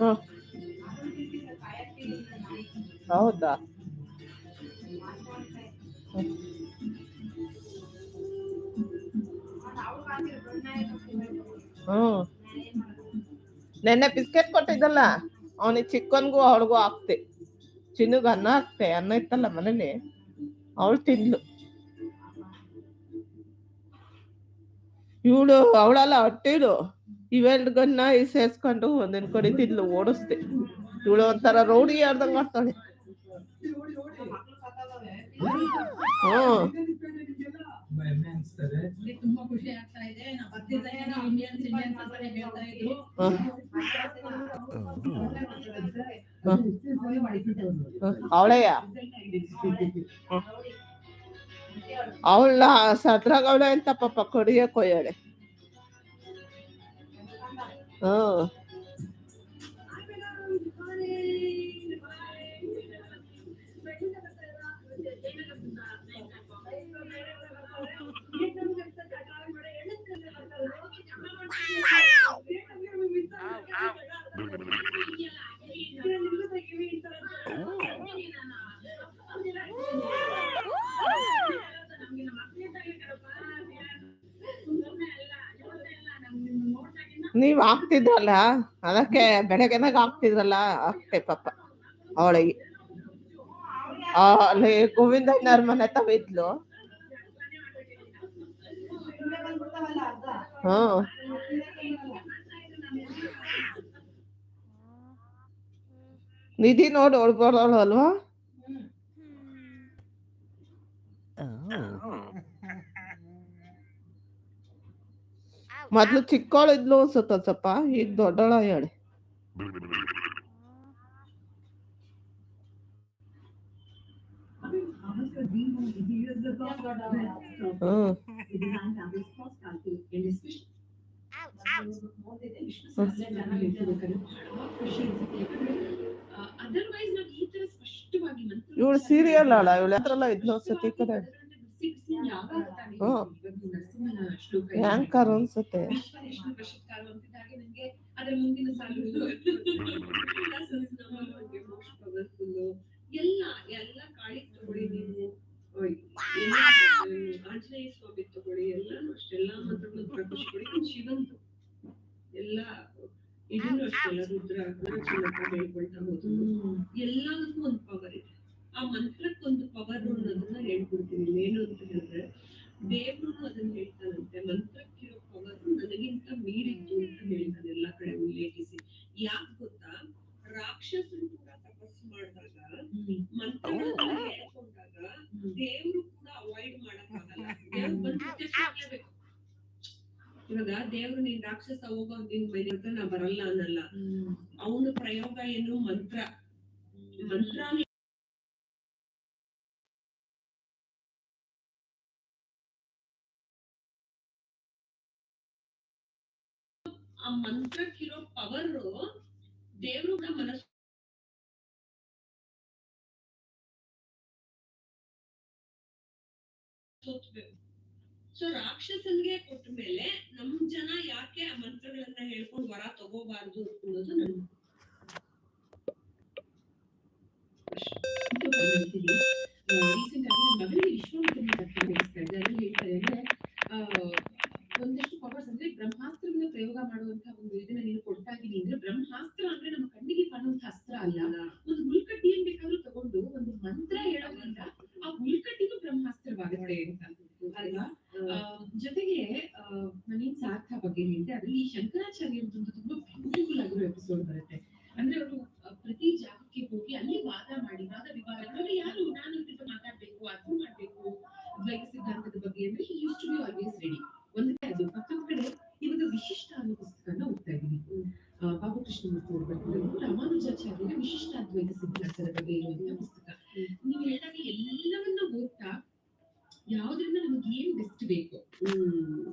ಹ. ಹೌದಾ ಹ್ಮ್. ನೆನ್ನೆ ಬಿಸ್ಕೆಟ್ ಕೊಟ್ಟಿದ್ದಲ್ಲ, ಅವನಿಗೆ ಚಿಕ್ಕನ್ಗೂ ಅವಳಿಗೂ ಹಾಕ್ತೆ. ಚಿನ್ನಗ್ ಅನ್ನ ಹಾಕ್ತೆ, ಅನ್ನ ಇತ್ತಲ್ಲ ಮನೇಲಿ, ಅವಳು ತಿಂದ್ಲು. ಇವಳು ಅವಳಲ್ಲ ಹೊಟ್ಟಿಳು ಇವೆರಡ್ಗನ್ನ ಸೇರ್ಸ್ಕೊಂಡು ಒಂದೊಂದ್ ಕಡೆ ತಿಂದ್ಲು, ಓಡಿಸ್ತೆ. ಇವಳು ಒಂಥರ ರೌಡಿ ಆಡ್ದಂಗ್ ಮಾಡ್ತಾಳೆ. ಅವಳೆಯ ಅವಳ ಸದ್ರಾಗ ಅವಳೆ ಅಂತ ಪಾಪ ಕಡಿಯಕ್ ಹೋಯಾಳೆ ಹ್ಮ್ ನೀವ್ ಹಾಕ್ತಿದ್ರಲ್ಲ? ಅದಕ್ಕೆ ಬೆಳಗ್ಗೆನಾಗ ಹಾಕ್ತಿದ್ರಲ್ಲ? ಹಾಕ್ತೆ ಪಾಪ. ಅವಳಿಗೆ. ಅಲ್ಲಿ ಗೋವಿಂದಣ್ಣವ್ರ ಮನೆ ತವ ಇದ್ಲು. ಹ್ಮ್. ನಿಧಿ ನೋಡಿ ಹೊಡ್ಬೋದವಳು ಅಲ್ವಾ ಮೊದ್ಲು ಚಿಕ್ಕವಳು ಇದ್ಲು ಅನ್ಸುತ್ತ ಸ್ವಲ್ಪ ಈಗ ದೊಡ್ಡಳ ಹೇಳಿ ಹ್ಮ್ ಅದರ್ವೈಸ್ ನಾವು ಈ ತರ ಸ್ಪಷ್ಟವಾಗಿ ಮಂತ್ರ ಇವಳು ಸೀರಿಯಲ್ ಅಲ್ಲ ಇವಳು ಯಾತ್ರಲ್ಲ ಇದ್ಲು ಸತಿ ಕಡೆ. ಆಂಕರ್ ಅನ್ಸುತ್ತೆ. ಎಲ್ಲ ಎಲ್ಲ ಕಾಳಿ ತಗೊಳ್ಳಿ ನೀವು. ಆಂಜನೇಯ ಸ್ವಾಮಿ ತಗೊಳ್ಳಿ ಎಲ್ಲಾನು ಅಷ್ಟೆಲ್ಲ ಮಂತ್ರಗಳನ್ನು ಪ್ರಕಟಿಸ್ಕೊಳ್ಳಿ ಶಿವಂತು. ಎಲ್ಲ ಇದನ್ನು ಅಷ್ಟೇ ರುದ್ರ ಅರುಣಾಚಲಕ್ಕ ಹೇಳ್ಕೊಳ್ತಾ ಹೋದ್ರು ಎಲ್ಲದಕ್ಕೂ ಒಂದು ಪವರ್ ಇದೆ ಆ ಮಂತ್ರಕ್ಕೊಂದು ಪವರ್ ಅನ್ನೋದನ್ನ ಹೇಳ್ಕೊಡ್ತೀನಿ ಇಲ್ಲಿ ಏನು ಅಂತ ಹೇಳಿದ್ರೆ ದೇವ್ರು ಅದನ್ನ ಹೇಳ್ತಾನಂತೆ ಮಂತ್ರಕ್ಕಿರೋ ಪವರ್ ನನಗಿಂತ ಮೀರಿತ್ತು ಅಂತ ಹೇಳ್ತಾನೆ ಎಲ್ಲಾ ಕಡೆ ಉಲ್ಲೇಖಿಸಿ ಯಾಕೆ ಗೊತ್ತಾ ರಾಕ್ಷಸರು ಕೂಡ ತಪಸ್ಸು ಮಾಡಿದಾಗ ಮಂತ್ರಗಳನ್ನ ಹೇಳ್ಕೊಂಡಾಗ ದೇವ್ರು ಕೂಡ ಅವಾಯ್ಡ್ ಮಾಡಕ್ಕಾಗಲ್ಲ ದೇವ್ರು ಬಂದು ಪ್ರತ್ಯಕ್ಷ ಇವಾಗ ದೇವ್ರು ನೀನ್ ರಾಕ್ಷಸ ಹೋಗೋ ನಿನ್ ಮನೆ ಹತ್ರ ನಾ ಬರಲ್ಲ ಅನ್ನಲ್ಲ ಅವನ ಪ್ರಯೋಗ ಏನು ಮಂತ್ರ? ಮಂತ್ರ ಆ ಮಂತ್ರಕ್ಕಿರೋ ಪವರ್ ದೇವರು ಮನಸ್ಸು ಸೊ ರಾಕ್ಷಸನ್ಗೆ ಕೊಟ್ಟ ಮೇಲೆ ನಮ್ ಜನ ಯಾಕೆ ಆ ಮಂತ್ರಗಳನ್ನ ಹೇಳ್ಕೊಂಡು ವರ ತಗೋಬಾರ್ದು ಅನ್ನೋದು ನನ್ ರೀಸೆಂಟ್ ಆಗಿ ನಮ್ಮ ಮಗಳಿಗೆ ವಿಶ್ವವಿದ್ಯಾಲಯ ನಡೆಸ್ತಾ ಇದ್ದೆ ಅದ್ರಲ್ಲಿ ಹೇಳ್ತಾರೆ ಅಂದ್ರೆ ಒಂದಷ್ಟು ಪವರ್ಸ್ ಅಂದ್ರೆ ಬ್ರಹ್ಮಾಸ್ತ್ರವನ್ನ ಪ್ರಯೋಗ ಮಾಡುವಂತ ಒಂದು ಇದನ್ನ ನೀನು ಕೊಟ್ಟಾಗಿನಿ ಅಂದ್ರೆ ಬ್ರಹ್ಮಾಸ್ತ್ರ ಅಂದ್ರೆ ನಮ್ಮ ಕಣ್ಣಿಗೆ ಕಾಣುವಂತಹ ಅಸ್ತ್ರ ಅಲ್ಲ ಒಂದು ಹುಲ್ಕಡ್ಡಿ ಏನ್ ಬೇಕಾದ್ರೂ ತಗೊಂಡು ಒಂದು ಮಂತ್ರ ಹೇಳೋದ್ರಿಂದ ಆ ಹುಲ್ಕಡ್ಡಿಗೂ ಬ್ರಹ್ಮಾಸ್ತ್ರವಾಗುತ್ತೆ ಅಂತ ಅಲ್ವಾ ಜೊತೆಗೆ ನಾನೇನ್ ಸಾರ್ಥ ಬಗ್ಗೆ ಹೇಳಿದೆ ಅದ್ರಲ್ಲಿ ಶಂಕರಾಚಾರ್ಯರದ್ದು ತುಂಬಾ ಬ್ಯೂಟಿಫುಲ್ ಆಗಿರೋ ಎಪಿಸೋಡ್ ಬರುತ್ತೆ. ಅಂದ್ರೆ ಅವರು ಪ್ರತಿ ಜಾಗಕ್ಕೆ ಹೋಗಿ ಅಲ್ಲಿ ಯಾರು ನಾನು ಮಾತಾಡ್ಬೇಕು ಅದು ಮಾಡ್ಬೇಕು ದ್ವೈತ ಸಿದ್ಧಾಂತದ ಬಗ್ಗೆ ಅಂದ್ರೆ use to be always ready ಒಂದು ಕಡೆ ಮತ್ತೊಂದು ಕಡೆ ಇವಾಗ ವಿಶಿಷ್ಟ ಅನ್ನೋ ಪುಸ್ತಕನ ಓದ್ತಾ ಇದ್ದೀನಿ. ಬಾಬಕೃಷ್ಣಮೂರ್ತಿ ಅವ್ರು ಬರ್ತಿರೋದು ರಾಮಾನುಜಾಚಾರ್ಯರ ವಿಶಿಷ್ಟ ಅದ್ವೈತ ಸಿದ್ಧಾಂತದ ಬಗ್ಗೆ ಇರುವಂತಹ ಪುಸ್ತಕ. ನೀವು ಹೇಳಿದಾಗ ಎಲ್ಲವನ್ನ ಓದ್ತಾ ಯಾವ್ದ್ರಿಂದ ನಮಗೆ ಏನ್ ಬೆಸ್ಟ್ ಬೇಕು?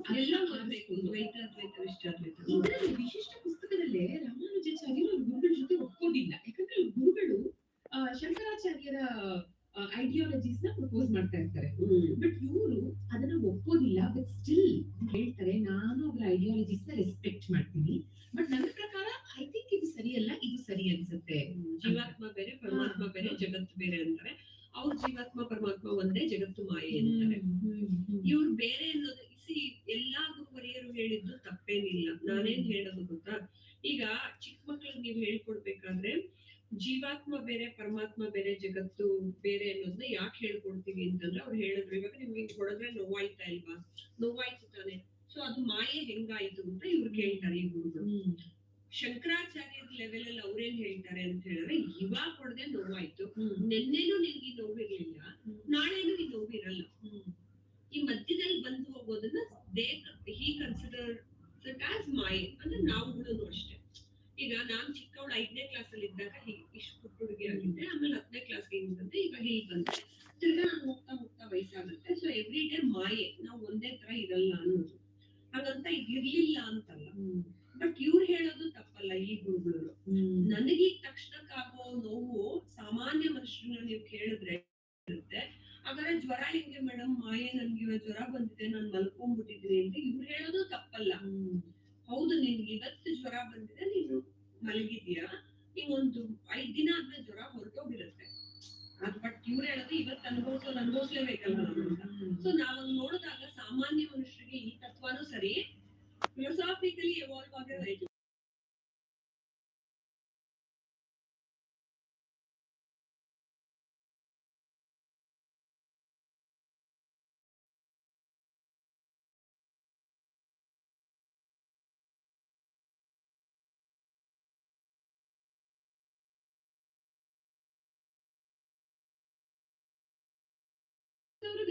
ಅದೆಲ್ಲ ಓದ್ಬೇಕು ದ್ವೈತ ದ್ವೈತ ವಿಶಿಷ್ಟ ದ್ವೈತ ವಿಶಿಷ್ಟ ಪುಸ್ತಕದಲ್ಲೇ ರಾಮಾನುಜಾಚಾರ್ಯರು ಗುರುಗಳ ಜೊತೆ ಒಪ್ಕೋದಿಲ್ಲ ಐಡಿಯಾಲಜೀಸ್ನ ಪ್ರಪೋಸ್ ಮಾಡ್ತಾ ಇರ್ತಾರೆ. ಬಟ್ ಇವರು ಅದನ್ನ ಒಪ್ಪೋದಿಲ್ಲ ಬಟ್ ಸ್ಟಿಲ್ ಹೇಳ್ತಾರೆ ನಾನು ಅವರ ಐಡಿಯಾಲಜೀಸ್ನ ರೆಸ್ಪೆಕ್ಟ್ ಮಾಡ್ತೀನಿ. ಬಟ್ ನನ್ನ ಪ್ರಕಾರ ಐ ಥಿಂಕ್ ಇದು ಸರಿಯಲ್ಲ ಇದು ಸರಿ ಅನ್ಸುತ್ತೆ. ಜೀವಾತ್ಮ ಬೇರೆ ಪರಮಾತ್ಮ ಬೇರೆ ಜಗತ್ತು ಬೇರೆ ಅಂತಾರೆ. ಅವ್ರ ಜೀವಾತ್ಮ ಪರಮಾತ್ಮ ಒಂದೇ ಜಗತ್ತು ಮಾಯೆ ಅಂತಾರೆ. ಇವ್ರು ಬೇರೆ ಅನ್ನೋದು ಸಿ ಎಲ್ಲಾ ಗುರುವರಿಯರು ಹೇಳಿದ್ದು ತಪ್ಪೇನಿಲ್ಲ. ನಾನೇನ್ ಹೇಳೋದು ಗೊತ್ತಾ? ಈಗ ಚಿಕ್ಕ ಮಕ್ಳಿಗೆ ನೀವ್ ಹೇಳ್ಕೊಡ್ಬೇಕಾದ್ರೆ ಜೀವಾತ್ಮ ಬೇರೆ ಪರಮಾತ್ಮ ಬೇರೆ ಜಗತ್ತು ಬೇರೆ ಅನ್ನೋದನ್ನ ಯಾಕೆ ಹೇಳ್ಕೊಡ್ತೀವಿ ಅಂತಂದ್ರೆ ಅವ್ರು ಹೇಳಿದ್ರು. ಇವಾಗ ನಿಮ್ಗೆ ಹೊಡೆದ್ರೆ ನೋವಾಯ್ತಾ ಇಲ್ವಾ? ನೋವಾಯ್ತು ತಾನೆ. ಸೊ ಅದು ಮಾಯೆ ಹೆಂಗಾಯ್ತು ಅಂತ ಇವ್ರು ಕೇಳ್ತಾರೆ ಈ ಗುರುಗಳು ಶಂಕರಾಚಾರ್ಯದ ಲೆವೆಲ್ ಅಲ್ಲಿ ಅವ್ರೇನ್ ಹೇಳ್ತಾರೆ ಅಂತ ಹೇಳಿದ್ರೆ ಇವಾಗ ಹೊಡೆದೆ ನೋವಾಯ್ತು. ನಿನ್ನೆನೂ ನಿನ್ಗೆ ಈ ನೋವಿರ್ಲಿಲ್ಲ ನಾಳೆನೂ ಈ ನೋವಿರಲ್ಲ ಈ ಮಧ್ಯದಲ್ಲಿ ಬಂದು ಹೋಗೋದನ್ನ ದೇ ಹಿ ಕನ್ಸಿಡರ್ ಆಸ್ ಮಾಯೆ. ಅಂದ್ರೆ ನಾವುಗಳು ಅಷ್ಟೇ. ಈಗ ನಾನ್ ಚಿಕ್ಕವಳು ಐದನೇ ಕ್ಲಾಸ್ ಅಲ್ಲಿ ಇದ್ದಾಗ ಇಷ್ಟು ಪುಟ್ಟ ಹುಡುಗಿ ಆಗಿದ್ದೆ ಆಮೇಲೆ ಹತ್ತನೇ ಕ್ಲಾಸ್ಗೆ ಹಿಂಗ್ ಬಂದೆ ಈಗ ಹೀಗೆ ಬಂದೆ ತಿರ್ಗಾ ನಾನು ಹೋಗ್ತಾ ಹೋಗ್ತಾ ವಯಸ್ಸಾಗುತ್ತೆ. ಸೊ ಎವ್ರಿ ಡೇ ಮಾಯೆ. ನಾವು ಒಂದೇ ತರ ಇರಲ್ಲ ಅನ್ನೋದು. ಹಾಗಂತ ಇದಿರ್ಲಿಲ್ಲ ಅಂತಲ್ಲ. ಬಟ್ ಇವ್ರು ಹೇಳೋದು ತಪ್ಪಲ್ಲ ಈ ಗುರುಗಳು ನನಗೆ ತಕ್ಷಣಕ್ಕಾಗೋ ನೋವು ಸಾಮಾನ್ಯ ಮನುಷ್ಯನ ನೀವು ಕೇಳಿದ್ರೆ ಇರುತ್ತೆ. ಹಾಗಾದ್ರೆ ಜ್ವರ ಹೆಂಗೆ ಮೇಡಮ್? ಮಾಯೆ ನನ್ಗೆ ಇವಾಗ ಜ್ವರ ಬಂದಿದೆ ನಾನು ಮಲ್ಕೊಂಡ್ಬಿಟ್ಟಿದ್ದೀನಿ ಅಂತ ಇವ್ರು ಹೇಳೋದು ತಪ್ಪಲ್ಲ. ಹೌದು ನಿನ್ಗೆ ಇವತ್ತು ಜ್ವರ ಬಂದಿದೆ ನೀನು ಮಲಗಿದ್ಯಾ ಒಂದು ಐದ್ ದಿನ ಆದ್ಮೇಲೆ ಜ್ವರ ಹೊರಟೋಗಿರುತ್ತೆ. ಅದ್ ಬಟ್ ಇವ್ರು ಹೇಳೋದು ಇವತ್ತು ಅನುಭವಿಸೋದು ಅನುಭವಿಸ್ಲೇಬೇಕಲ್ಲ ಬೇಕಲ್ಲ ಸೊ ನಾವ್ ನೋಡಿದಾಗ ಸಾಮಾನ್ಯ ಮನುಷ್ಯರಿಗೆ ಈ ತತ್ವನೂ ಸರಿ. ಫಿಲಸಾಫಿಕಲಿ ಎವಾಲ್ವ್ ಆಗಿರೋದು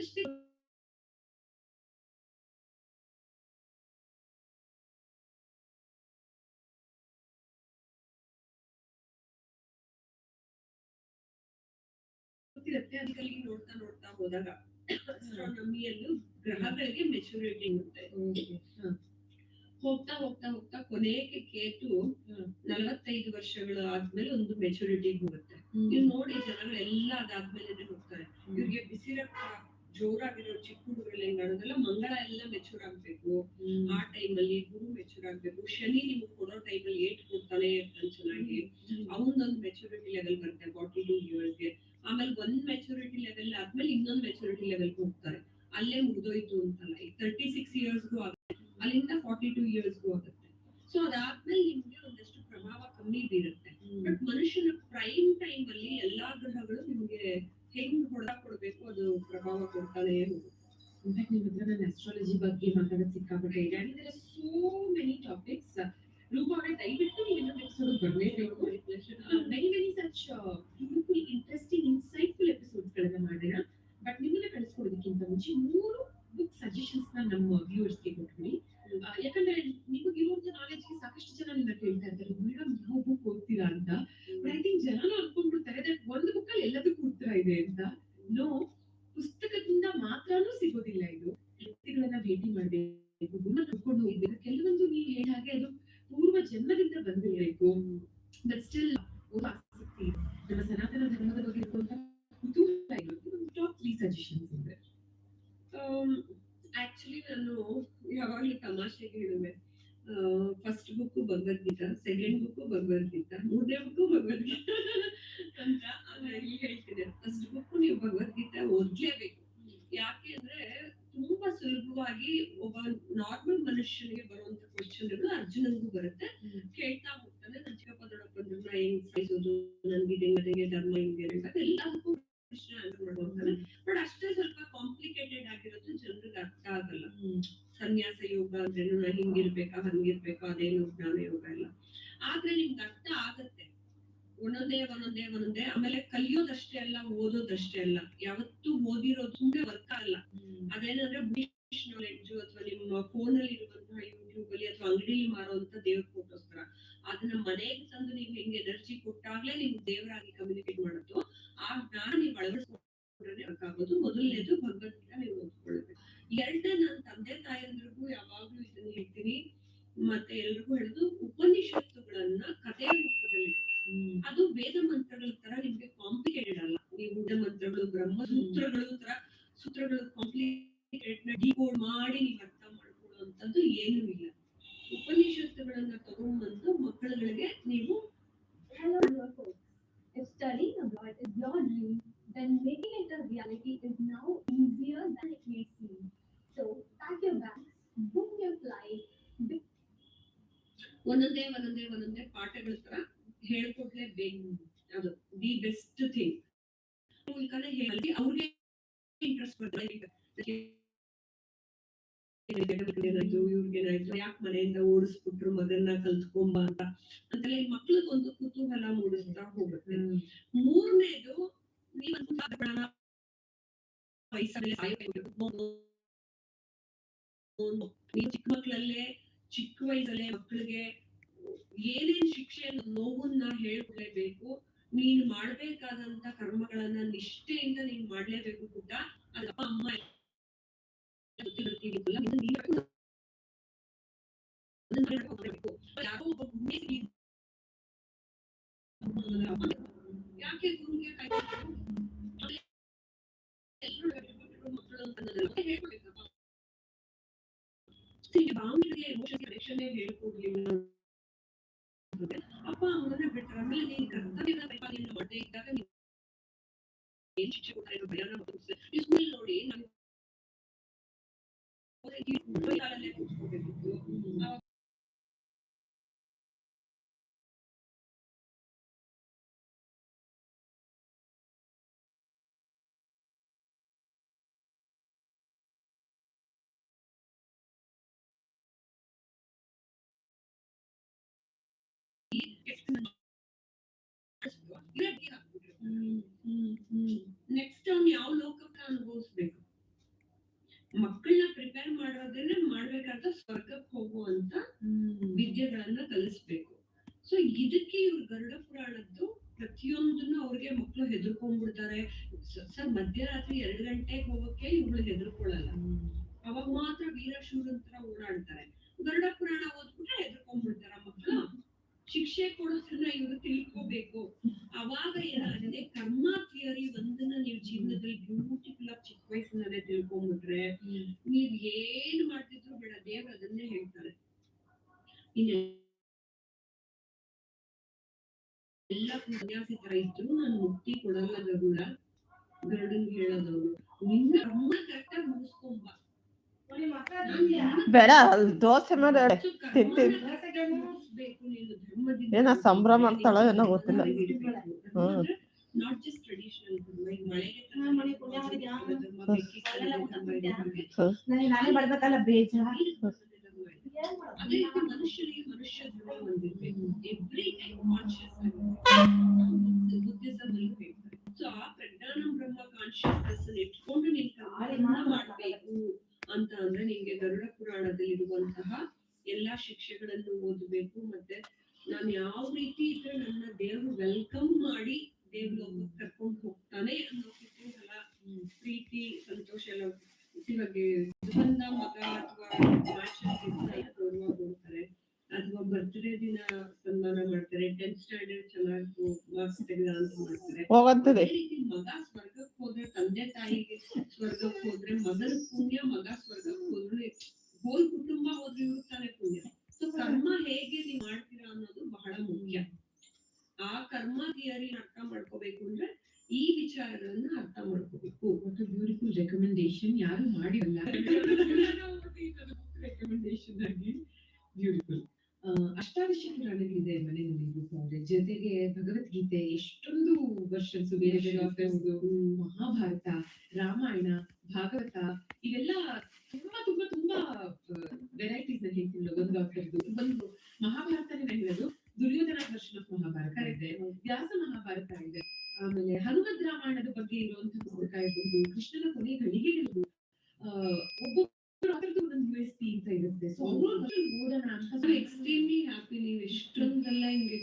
ಅವ್ರದಷ್ಟೇ ಗೊತ್ತಿರುತ್ತೆ ಅದಕ್ಕೆ ನೋಡ್ತಾ ನೋಡ್ತಾ ಹೋದಾಗ ಅಸ್ಟ್ರಾನಮಿಯಲ್ಲೂ ಗ್ರಹಗಳಿಗೆ ಮೆಚುರಿಟಿ ಇರುತ್ತೆ ಹೋಗ್ತಾ ಹೋಗ್ತಾ ಹೋಗ್ತಾ ಕೊನೆಗೆ ಕೇತು ನಲವತ್ತೈದು ವರ್ಷಗಳು ಆದ್ಮೇಲೆ ಒಂದು ಮೆಚುರಿಟಿ ಬರುತ್ತೆ ನೀವು ನೋಡಿ ಜನಗಳೆಲ್ಲ ಅದಾದ್ಮೇಲೆ ಹೋಗ್ತಾರೆ ಇವ್ರಿಗೆ ಬಿಸಿ ರಕ್ತ ಜೋರಾಗಿರೋ ಚಿಕ್ಕ ಹುಡುಗರಲ್ಲಿ ಹೆಂಗ್ ಆಡೋದಲ್ಲ ಮಂಗಳ ಎಲ್ಲ ಮೆಚೂರ್ ಆಗ್ಬೇಕು. ಆ ಟೈಮಲ್ಲಿ ಗುರು ಮೆಚೂರ್ ಆಗ್ಬೇಕು. ಶನಿ ನಿಮ್ಗೆ ಕೊಡೋ ಟೈಮಲ್ಲಿ ಏಟ್ ಕೊಡ್ತಾನೆ ಇರ್ತಾನೆ ಚೆನ್ನಾಗಿ ಅವನೊಂದು ಮೆಚುರಿಟಿ ಲೆವೆಲ್ ಬರುತ್ತೆ ಫಾರ್ಟಿ ಟೂ ಇಯರ್ಸ್ಗೆ ಆಮೇಲೆ ಒಂದ್ ಮೆಚುರಿಟಿ ಲೆವೆಲ್ ಆದ್ಮೇಲೆ ಇನ್ನೊಂದು ಮೆಚುರಿಟಿ ಲೆವೆಲ್ ಹೋಗ್ತಾರೆ. ಅಲ್ಲೇ ಮುಗ್ದೋಯ್ತು ಅಂತಲ್ಲ. ಈಗ ತರ್ಟಿ ಸಿಕ್ಸ್ ಇಯರ್ಸ್ಗೂ ಆಗುತ್ತೆ. ಅಲ್ಲಿಂದ ಫಾರ್ಟಿ ಟೂ ಇಯರ್ಸ್ಗೂ ಆಗುತ್ತೆ. ಸೊ ಅದಾದ್ಮೇಲೆ ನಿಮ್ಗೆ ಒಂದಷ್ಟು ಪ್ರಭಾವ ಕಮ್ಮಿ ಬೀರುತ್ತೆ. ಬಟ್ ಮನುಷ್ಯನ ಪ್ರೈಮ್ ಟೈಮ್ ಅಲ್ಲಿ ಎಲ್ಲಾ ಗ್ರಹಗಳು ನಿಮ್ಗೆ ಹೆಂಗ್ ಹೊಡೆದ ಕೊಡ್ಬೇಕು ಅದು ಪ್ರಭಾವ ಕೊಡ್ತಾನೆ ಹೋಗುತ್ತೆ ಇನ್ಫ್ಯಾಕ್ಟ್ ನಿಮ್ ಹತ್ರ ನಾನು ಅಸ್ಟ್ರಾಲಜಿ ಬಗ್ಗೆ ಮಾತಾಡೋದು ಸಿಕ್ಕಾಪಟ್ಟೆ ಇದೆ. ಅಂಡ್ ಇದರ ಸೋ ಮೆನಿ ಟಾಪಿಕ್ಸ್ ರೂಪ ಅವರೇ, ದಯವಿಟ್ಟು ನೀವು ಇನ್ನೊಂದು ಎಪಿಸೋಡ್ ಬರಲೇಬೇಕು very very such beautiful interesting insightful episodes ಗಳನ್ನ ಮಾಡೋಣ ಬಟ್ ನಿಮ್ಮನ್ನ ಕಳಿಸ್ಕೊಡೋದಕ್ಕಿಂತ ಮುಂಚೆ ಮೂರು ಬುಕ್ ಸಜೆಷನ್ಸ್ನ ನಮ್ಮ ವ್ಯೂವರ್ಸ್ಗೆ ಕೊಟ್ಬಿಡಿ ಆ, ಯಾಕಂದ್ರೆ ನಿಮಗಿರುವಂತ ನಾಲೆಜ್ಗೆ ಸಾಕಷ್ಟು ಜನ ನಿನ್ನ ಕೇಳ್ತಾ ಇರ್ತಾರೆ ಮೇಡಮ್ ಯಾವ ಬುಕ್ ಓದ್ತೀರಾ ಅಂತ ಐ ಥಿಂಕ್ ಜನನು ಅನ್ಕೊಂಡ್ಬಿಡ್ತಾರೆ that ಒಂದು ಬುಕ್ ಅಲ್ಲಿ ಎಲ್ಲದಕ್ಕೂ ಉತ್ತರ ಇದೆ ಅಂತ ನೋ ಪುಸ್ತಕದಿಂದ ಮಾತ್ರನೂ ಸಿಗೋದಿಲ್ಲ ಇದು ವ್ಯಕ್ತಿಗಳನ್ನ ಭೇಟಿ ಗುಣ ತಿಳ್ಕೊಂಡು ಹೋಗ್ಬೇಕು ಕೆಲವೊಂದು ನೀವು ಹೇಳ ಹಾಗೆ ಅದು ಪೂರ್ವ ಜನ್ಮದಿಂದ ಬಂದಿರಬೇಕು. ಬಟ್ ಸ್ಟಿಲ್ ಆಸಕ್ತಿ ನಮ್ಮ ಸನಾತನ ಧರ್ಮದ ಬಗ್ಗೆ ಟಾಪ್ ತ್ರೀ ಸಜೆಷನ್ಸ್ ಇದೆ ಆಕ್ಚುಲಿ ನಾನು ಯಾವಾಗ್ಲೂ ತಮಾಷೆಗೆ ಹೇಳುವೆ. First book Bhagavad Gita second book Bhagavad Gita, ಮೂರನೇ ಬುಕ್ ಭಗವದ್ಗೀತಾ ಅಂತ ಇಲ್ಲಿ ಹೇಳ್ತಿದ್ದೆ ಫಸ್ಟ್ ಬುಕ್ ನೀವು ಭಗವದ್ಗೀತಾ ಓದ್ಲೇಬೇಕು. ಯಾಕೆ ಅಂದ್ರೆ ಸುಲಭವಾಗಿ ಒಬ್ಬ ನಾರ್ಮಲ್ ಮನುಷ್ಯನಿಗೆ ಬರುವಂತ ಕ್ವಶನ್ಗಳು ಅರ್ಜುನನ್ಗೂ ಬರುತ್ತೆ. ಕೇಳ್ತಾ ಹೋಗ್ತಾನೆ ನನ್ನ ಚಿಕ್ಕಪ್ಪ ಧರ್ಮ ಹೆಂಗ್ ಸಾಯಿಸೋದು? ನನ್ಗೆ ಧರ್ಮ ಹಿಂಗೆ? ಅಂತ ಎಲ್ಲದಕ್ಕೂ ಬಟ್ ಅಷ್ಟೇ ಸ್ವಲ್ಪ ಕಾಂಪ್ಲಿಕೇಟೆಡ್ ಆಗಿರೋದು ಜನರಿಗೆ ಅರ್ಥ ಆಗಲ್ಲ. ಸನ್ಯಾಸ ಯೋಗ ಅಂದ್ರೆ ನಾ ಹಿಂಗಿರ್ಬೇಕಾ? ಹಂಗಿರ್ಬೇಕಾ? ಅದೇನು ಜ್ಞಾನ ಯೋಗ ಎಲ್ಲ ಆದ್ರೆ ನಿಮ್ಗೆ ಅರ್ಥ ಆಗತ್ತೆ. ಒಂದೊಂದೇ ಒಂದೊಂದೇ ಒಂದೊಂದೇ. ಆಮೇಲೆ ಕಲಿಯೋದಷ್ಟೇ ಅಲ್ಲ ಓದೋದಷ್ಟೇ ಅಲ್ಲ. ಯಾವತ್ತೂ ಓದಿರೋದು ಸುಮ್ಮನೆ ವರ್ಕ್ ಅಲ್ಲ ಅದೇನಂದ್ರೆ ಬ್ರಿಟಿಷ್ ನಾಲೆಡ್ಜ್ ಅಥವಾ ನಿಮ್ಮ ಫೋನ್ ಅಲ್ಲಿ ಇರುವಂತಹ ಯೂಟ್ಯೂಬ್ ಅಲ್ಲಿ ಅಥವಾ ಅಂಗಡಿಲಿ ಮಾರುವಂತ ದೇವ್ರ ಫೋಟೋಸ್ ತರ ಅದನ್ನ ಮನೆಗೆ ತಂದು ನೀವು ಹೆಂಗ್ ಎನರ್ಜಿ ಕೊಟ್ಟಾಗ್ಲೇ ನೀವು ದೇವರಾಗಿ ಕಮ್ಯುನಿಕೇಟ್ ಮಾಡುತ್ತೋ ಆ ಜ್ಞಾನ ನೀವು ಅಳವಡಿಸ್ಕೊಂಡ್ರೆ ಆಗೋದು. ಮೊದಲನೇದು ಭಗವದ್ಗೀತ ನೀವು ಓದ್ಕೊಳ್ಬೇಕು ಎರಡನೇ ನನ್ನ ತಂದೆ ತಾಯಿಯಂದ್ರಿಗೂ ಯಾವಾಗ್ಲೂ ಇದನ್ನ ಹೇಳ್ತೀನಿ. ಮತ್ತೆ ಎಲ್ರಿಗೂ ಹೇಳುದು ಉಪನಿಷತ್ತುಗಳನ್ನ ಕಥೆಯ ರೂಪದಲ್ಲಿ ಅದು ವೇದ ಮಂತ್ರಗಳ ತರ ನಿಮ್ಗೆ ಕಾಂಪ್ಲಿಕೇಟೆಡ್ ಅಲ್ಲ ನೀವು ಮಂತ್ರಗಳು ಬ್ರಹ್ಮ ಸೂತ್ರಗಳು ತರ ಸೂತ್ರಗಳು ಕಂಪ್ಲೀಟ್ ಡಿಕೋಡ್ ಮಾಡಿ ನೀವು ಅರ್ಥ ಮಾಡ್ಕೊಳ್ಳುವಂಥದ್ದು ಏನೂ ಇಲ್ಲ ಉಪನಿಷತ್ತುಗಳನ್ನ ತಗೊಂಡ್ಬಂದು ಮಕ್ಕಳುಗಳಿಗೆ ನೀವು. If studying abroad is your dream, then making it a reality is now easier than it may seem. So, pack your bags, book your flight, ಒಂದೊಂದೇ ಒಂದೊಂದೇ ಒಂದೊಂದೇ ಪಾಠಗಳ ತರ ಹೇಳ್ಕೊಡ್ಲೇಬೇಕು ಅದು ದಿ ಬೆಸ್ಟ್ ಥಿಂಗ್ ಮೂಲಕನೇ ಹೇಳಿ ಅವ್ರಿಗೆ ಇಂಟ್ರೆಸ್ಟ್ ಬರ್ತದೆ ಇವ್ರಿಗೇನಾಯ್ತು ಯಾಕೆ ಮನೆಯಿಂದ ಓಡಿಸ್ಬಿಟ್ರು ಮಗನ್ನ ಕಲ್ತ್ಕೊಂಬ ಅಂತ. ಅಂತೆಲ್ಲ ಈ ಮಕ್ಳಿಗೆ ಒಂದು ಕುತೂಹಲ ಮೂಡಿಸ್ತಾ ಹೋಗುತ್ತೆ. ಮೂರನೇದು ನೀವು ಚಿಕ್ಕ ಮಕ್ಕಳಲ್ಲೇ ಚಿಕ್ಕ ವಯಸ್ಸಲ್ಲೇ ಮಕ್ಕಳಿಗೆ ಏನೇನ್ ಶಿಕ್ಷೆ ನೋವನ್ನ ಹೇಳ್ಕೊಡ್ಲೇಬೇಕು, ನೀನ್ ಮಾಡ್ಬೇಕಾದಂತ ಕರ್ಮಗಳನ್ನ ನಿಷ್ಠೆಯಿಂದ ನೀನ್ ಮಾಡ್ಲೇಬೇಕು ಕೂಡ ಅದಪ್ಪ ಅಮ್ಮ ಯಾಕೆ ಗುರುಗೆ ಹೇಳ್ಕೊಡ್ಬೇಕಪ್ಪ. ಕನೆಕ್ಷನ್ ಹೇಳ್ಕೊಡ್ಲಿಲ್ಲ. ಅಮ್ಮನ ಬಿಟ್ರೆ ಆಮೇಲೆ ನೀನ್ ಕರ್ತವ್ಯದ ಪರಿಪಾಲನೆ ಮಾಡದೇ ಇದ್ದಾಗ ನೀವು ಏನ್ ಶಿಕ್ಷೆ ಕೊಡ್ತಾರೆ ಅನ್ನೋ ಭಯನ ಮಕ್ಕಳು ನೀವು ಸ್ಕೂಲ್ ನೋಡಿ ನಾನು ಕಾಲಲ್ಲೇ ಕೂತ್ಕೋಬೇಕಿತ್ತು ಅವಾಗ ನೆಕ್ಸ್ಟ್ ಅವ್ನ್ ಯಾವ ಲೋಕಕ್ಕೆ ಅನುಭವಿಸ್ಬೇಕು? ಮಕ್ಕಳನ್ನ ಪ್ರಿಪೇರ್ ಮಾಡೋದನ್ನ ಮಾಡ್ಬೇಕಾದ ಸ್ವರ್ಗಕ್ಕೆ ಹೋಗುವಂತ ವಿದ್ಯೆಗಳನ್ನ ಕಲಿಸ್ಬೇಕು. ಸೊ ಇದಕ್ಕೆ ಇವ್ರು ಗರುಡ ಪುರಾಣದ್ದು ಪ್ರತಿಯೊಂದನ್ನು ಅವ್ರಿಗೆ ಮಕ್ಕಳು ಹೆದರ್ಕೊಂಡ್ಬಿಡ್ತಾರೆ. ಸರ್ ಮಧ್ಯರಾತ್ರಿ ಎರಡು ಗಂಟೆಗೆ ಹೋಗಕ್ಕೆ ಇವ್ಳು ಹೆದರ್ಕೊಳ್ಳಲ್ಲ. ಅವಾಗ ಮಾತ್ರ ವೀರಶೂರಂತರ ಓಡಾಡ್ತಾರೆ ಗರುಡ ಪುರಾಣ ಓದ್ಬಿಟ್ರೆ ಹೆದರ್ಕೊಂಡ್ಬಿಡ್ತಾರ ಮಕ್ಕಳು ಶಿಕ್ಷೆ ಕೊಡೋದನ್ನ ಇವರು ತಿಳ್ಕೋಬೇಕು ಅವಾಗ ಏನಾಗಿದೆ ಕರ್ಮ ಥಿಯರಿ ಒಂದನ್ನ ನೀವು ಜೀವನದಲ್ಲಿ ಬ್ಯೂಟಿಫುಲ್ ಆಗಿ ಚಿಕ್ಕ ವಯಸ್ಸಿನಲ್ಲೇ ತಿಳ್ಕೊಂಡ್ಬಿಟ್ರೆ ನೀವ್ ಏನ್ ಮಾಡ್ತಿದ್ರು ಬೇಡ ದೇವ್ರು ಅದನ್ನೇ ಹೇಳ್ತಾರೆ ಇನ್ನು ಎಲ್ಲ ಸನ್ಯಾಸಿ ತರ ಇದ್ರು ನಾನು ಮುಕ್ತಿ ಕೊಡಲ್ಲ ಗರುಡ ಗರುಡನ್ ಹೇಳೋದವ್ರು ನಿನ್ನ ಕರ್ಮ ಕರೆಕ್ಟಾಗಿ ಮುಗಿಸ್ಕೊಂಬ ಬೇಡ ಅಲ್ಲಿ ದೋಸೆ ಮಾಡಿ ತಿಂತೀನಿ. ಏನೋ ಸಂಭ್ರಮ ಮಾಡ್ತಾಳೋ ಏನೋ ಗೊತ್ತಿಲ್ಲ. ಹ್ಮ್. ನಾಟ್ ಜಸ್ಟ್ ಟ್ರೆಡಿಷನಲ್ ಮಳೆಗೆ ಅದೇ ರೀತಿ ಮನುಷ್ಯರಿಗೆ ಮನುಷ್ಯ ಧರ್ಮ ಬಂದಿರ್ಬೇಕು ಎವ್ರಿ ಬುದ್ಧಿಸಮ್ ಹೇಳ್ತಾರೆ ಸೊ ಆ ಪ್ರಜ್ಞಾನ ಬ್ರಹ್ಮ ಕಾನ್ಶಿಯಸ್ನೆಸ್ ಇಟ್ಕೊಂಡು ನೀನ್ ಕಾರ್ಯನ ಮಾಡ್ಬೇಕು ಅಂತ ಅಂದ್ರೆ ನಿಂಗೆ ಗರುಡ ಪುರಾಣದಲ್ಲಿ ಇರುವಂತಹ ಎಲ್ಲಾ ಶಿಕ್ಷೆಗಳನ್ನು ಓದಬೇಕು. ಮತ್ತೆ ನಾನು ಯಾವ ರೀತಿ ಇದ್ರೆ ನನ್ನ ದೇವ್ರು ವೆಲ್ಕಮ್ ಮಾಡಿ ದೇವ್ರ ಕರ್ಕೊಂಡು ಹೋಗ್ತಾನೆ ಅನ್ನೋ ಕುತೂಹಲ ಪ್ರೀತಿ ಸಂತೋಷ ಎಲ್ಲ ಹೋಗಂತದೆ. ಮಗ ಸ್ವರ್ಗಕ್ಕೆ ಹೋದ್ರೆ ತಂದೆ ತಾಯಿಗೆ ಸ್ವರ್ಗಕ್ಕೆ ಹೋದ್ರೆ ಮಗನ ಪುಣ್ಯ ಮಗ ಸ್ವರ್ಗಕ್ಕೆ ಹೋದ್ರೆ ಹೋಲ್ ಕುಟುಂಬ ಹೋದ್ರೆ ಇವ್ರು ತಾನೇ ಪುಣ್ಯ. ಸೊ ಕರ್ಮ ಹೇಗೆ ನೀವು ಮಾಡ್ತೀರಾ ಅನ್ನೋದು ಬಹಳ ಮುಖ್ಯ. ಆ ಕರ್ಮ ಥಿಯರಿ ಅರ್ಥ ಮಾಡ್ಕೋಬೇಕು ಅಂದ್ರೆ ಈ ವಿಚಾರಗಳನ್ನ ಅರ್ಥ ಮಾಡ್ಕೋಬೇಕು. ಒಂದು ಬ್ಯೂಟಿಫುಲ್ ರೆಕಮೆಂಡೇಶನ್ ಯಾರು ಮಾಡಿರಲ್ಲ ರೆಕಮೆಂಡೇಶನ್ ಆಗಿ ಬ್ಯೂಟಿಫುಲ್ ಅಷ್ಟಾದಶ ಪುರಾಣಗಳಿದೆ ಮನೆಯಲ್ಲಿ ಜೊತೆಗೆ ಭಗವದ್ಗೀತೆ ಎಷ್ಟೊಂದು ವರ್ಷನ್ ಮಹಾಭಾರತ ರಾಮಾಯಣ ಭಾಗವತ ಇವೆಲ್ಲ ತುಂಬಾ ತುಂಬಾ ತುಂಬಾ ವೆರೈಟೀಸ್ ಅಲ್ಲಿ ಹೇಳ್ತೀನಿ ಒಂದು ಆಥರ್ದು ಒಂದು ಮಹಾಭಾರತನೇ ನಾನು ಹೇಳೋದು ದುರ್ಯೋಧನ ದರ್ಶನ ಮಹಾಭಾರತ ಇದೆ. ವ್ಯಾಸ ಮಹಾಭಾರತ ಇದೆ. ಆಮೇಲೆ ಹನುಮದ್ ರಾಮಾಯಣದ ಬಗ್ಗೆ ಇರುವಂತಹ ಪುಸ್ತಕ ಇರ್ಬೋದು ಕೃಷ್ಣನ ಕೊನೆ ಗಳಿಗೆಗಳು ಆ ಒಬ್ಬೊಬ್ಬರು ಅಂತ ಇರುತ್ತೆ. ಸೊ ಮೂರನ ಎಕ್ಸ್ಟ್ರೀಮ್ಲಿ ಹ್ಯಾಪಿ ನೀವು ಇಷ್ಟೊಂದೆಲ್ಲ ಹಿಂಗೆ